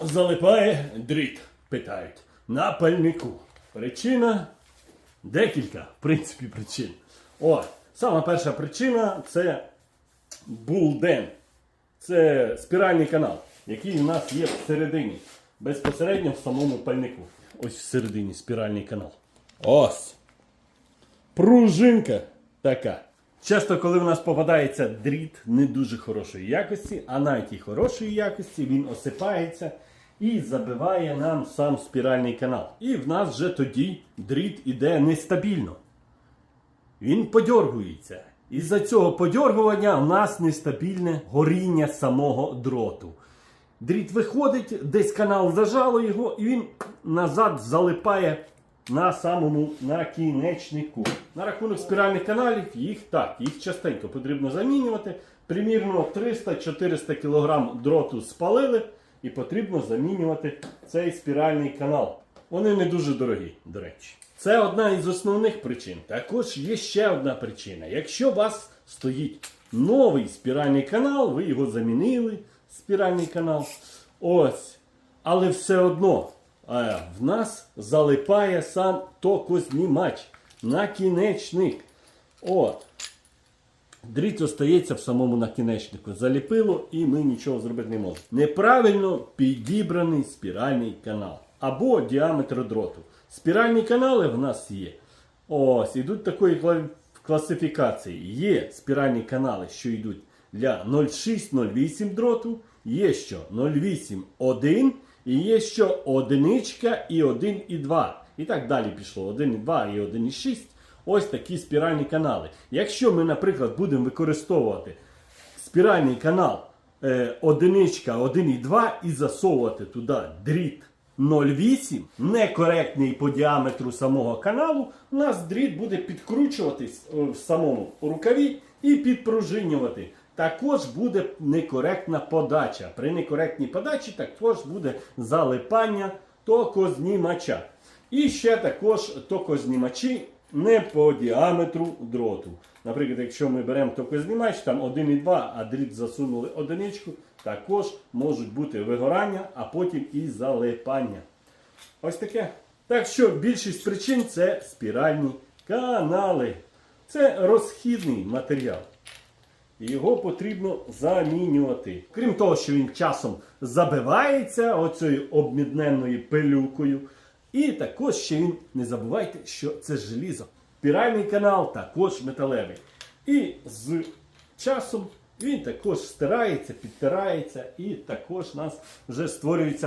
залипає дріт? Питають. На пальнику. Причина декілька, в принципі, причин. О, сама перша причина це булден. Це спіральний канал, який у нас є всередині, безпосередньо в самому пальнику. Ось всередині спіральний канал. Ось. Пружинка така. Часто, коли в нас попадається дріт не дуже хорошої якості, а навіть і хорошої якості, він осипається і забиває нам сам спіральний канал. І в нас вже тоді дріт іде нестабільно. Він подьоргується. Із-за цього подьоргування в нас нестабільне горіння самого дроту. Дріт виходить, десь канал зажало його, і він назад залипає на самому накінечнику. На рахунок спіральних каналів їх так, їх частенько потрібно замінювати. Примірно 300-400 кг дроту спалили, і потрібно замінювати цей спіральний канал. Вони не дуже дорогі, до речі. Це одна із основних причин. Також є ще одна причина. Якщо у вас стоїть новий спіральний канал, ви його замінили, спіральний канал. Ось. Але все одно е, в нас залипає сам токознімач, накінечник. От. Дріт остається в самому накінечнику. Заліпило і ми нічого зробити не можемо. Неправильно підібраний спіральний канал або діаметр дроту. Спіральні канали в нас є. Ось, ідуть такої класифікації. Є спіральні канали, що йдуть для 0,6-0,8 дроту, є що 0,8-1 і є що одиничка і 1 і 2. І так далі пішло. 1,2 і 1,6. Ось такі спіральні канали. Якщо ми, наприклад, будемо використовувати спіральний канал е, одиничка 1,2 і засовувати туди дріт 0,8, некоректний по діаметру самого каналу, у нас дріт буде підкручуватись е, в самому рукаві і підпружинювати. Також буде некоректна подача. При некоректній подачі також буде залипання токознімача. І ще також токознімачі не по діаметру дроту. Наприклад, якщо ми беремо токознімач, там 1,2, а дріт засунули одиничку, також можуть бути вигорання, а потім і залипання. Ось таке. Так що більшість причин це спіральні канали. Це розхідний матеріал. Його потрібно замінювати. Крім того, що він часом забивається оцею обмідненною пилюкою. І також ще він, не забувайте, що це желізо. Піральний канал також металевий. І з часом він також стирається, підтирається, і також у нас вже створюється